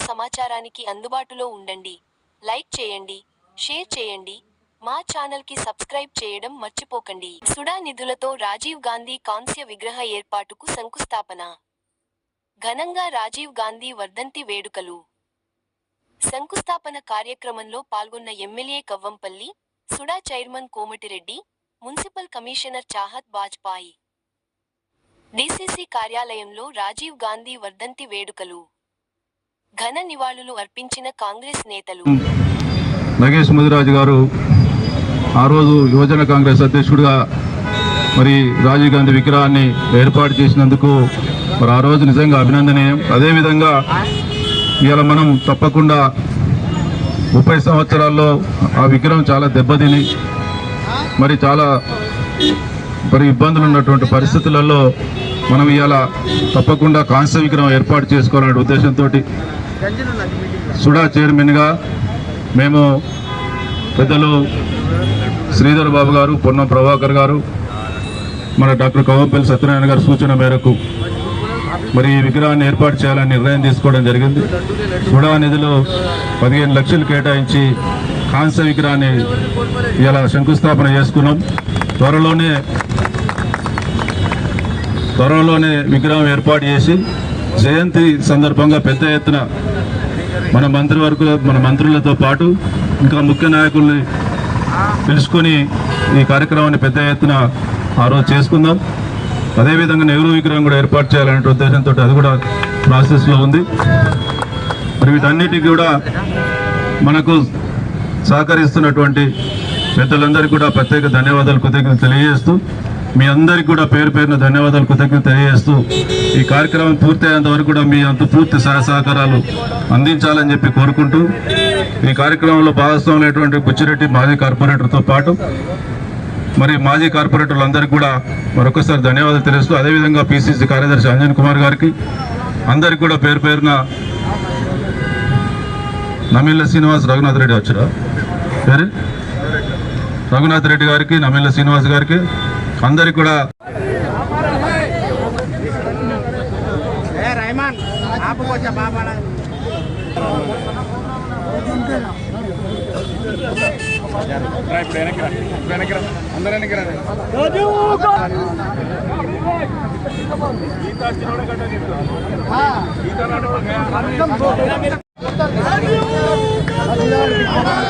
సమాచారానికి అందుబాటులో ఉండండి. లైక్ చేయండి షేర్ చేయండి మా ఛానల్కి సబ్స్క్రైబ్ చేయడం మర్చిపోకండి. సుడా నిధులతో రాజీవ్ గాంధీ కాంస్య విగ్రహ ఏర్పాటుకు శంకుస్థాపన. ఘనంగా రాజీవ్ గాంధీ వర్ధంతి వేడుకలు. శంకుస్థాపన కార్యక్రమంలో పాల్గొన్న MLA Kavvampally SUDA chairman Komatireddy municipal commissioner Chahat Bajpai. DCC కార్యాలయంలో రాజీవ్ గాంధీ వర్ధంతి వేడుకలు. ఘన నివాళులు అర్పించిన కాంగ్రెస్ నేతలు. నగేష్ ముదిరాజు గారు ఆ రోజు యువజన కాంగ్రెస్ అధ్యక్షుడిగా మరి రాజీవ్ గాంధీ విగ్రహాన్ని ఏర్పాటు చేసినందుకు మరి ఆ రోజు నిజంగా అభినందనీయం. అదేవిధంగా ఇవాళ మనం తప్పకుండా ముప్పై సంవత్సరాల్లో ఆ విగ్రహం చాలా దెబ్బతిని మరి చాలా మరి ఇబ్బందులు ఉన్నటువంటి పరిస్థితులలో మనం ఇవాళ తప్పకుండా కాంస్య విగ్రహం ఏర్పాటు చేసుకోవాలనే ఉద్దేశంతో సుడా చైర్మన్గా మేము పెద్దలు శ్రీధర్ బాబు గారు పొన్నం ప్రభాకర్ గారు మన డాక్టర్ కవంపల్లి సత్యనారాయణ గారి సూచన మేరకు మరి ఈ విగ్రహాన్ని ఏర్పాటు చేయాలని నిర్ణయం తీసుకోవడం జరిగింది. సుడా నిధులు పదిహేను లక్షలు కేటాయించి కాంస్య విగ్రహాన్ని ఇలా శంకుస్థాపన చేసుకున్నాం. త్వరలోనే త్వరలోనే విగ్రహం ఏర్పాటు చేసి జయంతి సందర్భంగా పెద్ద ఎత్తున మన మంత్రివర్గ మన మంత్రులతో పాటు ఇంకా ముఖ్య నాయకుల్ని పిలుచుకొని ఈ కార్యక్రమాన్ని పెద్ద ఎత్తున ఆ రోజు చేసుకుందాం. అదేవిధంగా నెహ్రూ విగ్రహం కూడా ఏర్పాటు చేయాలనే ఉద్దేశంతో అది కూడా ప్రాసెస్లో ఉంది. మరి వీటన్నిటికీ కూడా మనకు సహకరిస్తున్నటువంటి పెద్దలందరికీ కూడా ప్రత్యేక ధన్యవాదాలు కృతజ్ఞతలు తెలియజేస్తూ మీ అందరికీ కూడా పేరు పేరున ధన్యవాదాలు కృతజ్ఞత తెలియజేస్తూ ఈ కార్యక్రమం పూర్తయ్యేంత వరకు కూడా మీ అంత పూర్తి సహాయ సహకారాలు అందించాలని చెప్పి కోరుకుంటూ ఈ కార్యక్రమంలో భాగస్వాములైనటువంటి బుచ్చిరెడ్డి మాజీ కార్పొరేటర్తో పాటు మరి మాజీ కార్పొరేటర్లు అందరికీ కూడా మరొకసారి ధన్యవాదాలు తెలుస్తూ అదేవిధంగా పిసిసి కార్యదర్శి అంజన్ కుమార్ గారికి అందరికీ కూడా పేరు పేరున నమిల్ల శ్రీనివాస్ రఘునాథ్ రెడ్డి వచ్చారా? సరే రఘునాథ్ రెడ్డి గారికి నమిల్ల శ్రీనివాస్ గారికి అందరికి కూడా ए